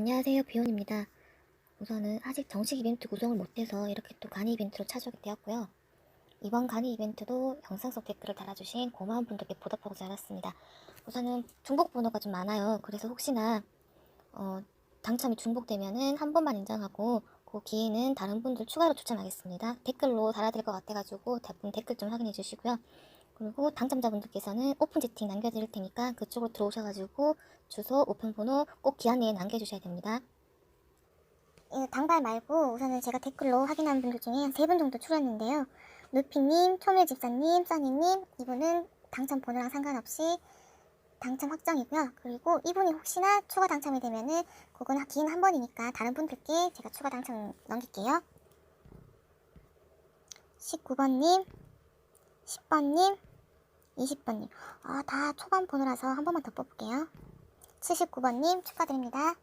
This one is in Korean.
안녕하세요. 비온입니다. 우선은 아직 정식 이벤트 구성을 못해서 이렇게 또 간이 이벤트로 찾아오게 되었고요. 이번 간이 이벤트도 영상 속 댓글을 달아주신 고마운 분들께 보답하고자 알았습니다. 우선은 중복 번호가 좀 많아요. 그래서 혹시나 어, 당첨이 중복되면은 한 번만 인정하고 그 기회는 다른 분들 추가로 추천하겠습니다. 댓글로 달아드릴 것 같아가지고 대부분 댓글 좀 확인해 주시고요. 그리고 당첨자분들께서는 오픈 채팅 남겨드릴 테니까 그쪽으로 들어오셔가지고 주소, 오픈 번호 꼭 기한 내에 남겨주셔야 됩니다. 이 당발 말고 우선은 제가 댓글로 확인한 분들 중에 한 세 분 정도 출연했는데요. 루피님, 초밀 집사님, 써니님 이분은 당첨 번호랑 상관없이 당첨 확정이고요. 그리고 이분이 혹시나 추가 당첨이 되면은 그건 기인 한 번이니까 다른 분들께 제가 추가 당첨 넘길게요. 19번님, 10번님, 20번님. 아, 다 초반 번호라서 한 번만 더 뽑을게요. 79번님 축하드립니다.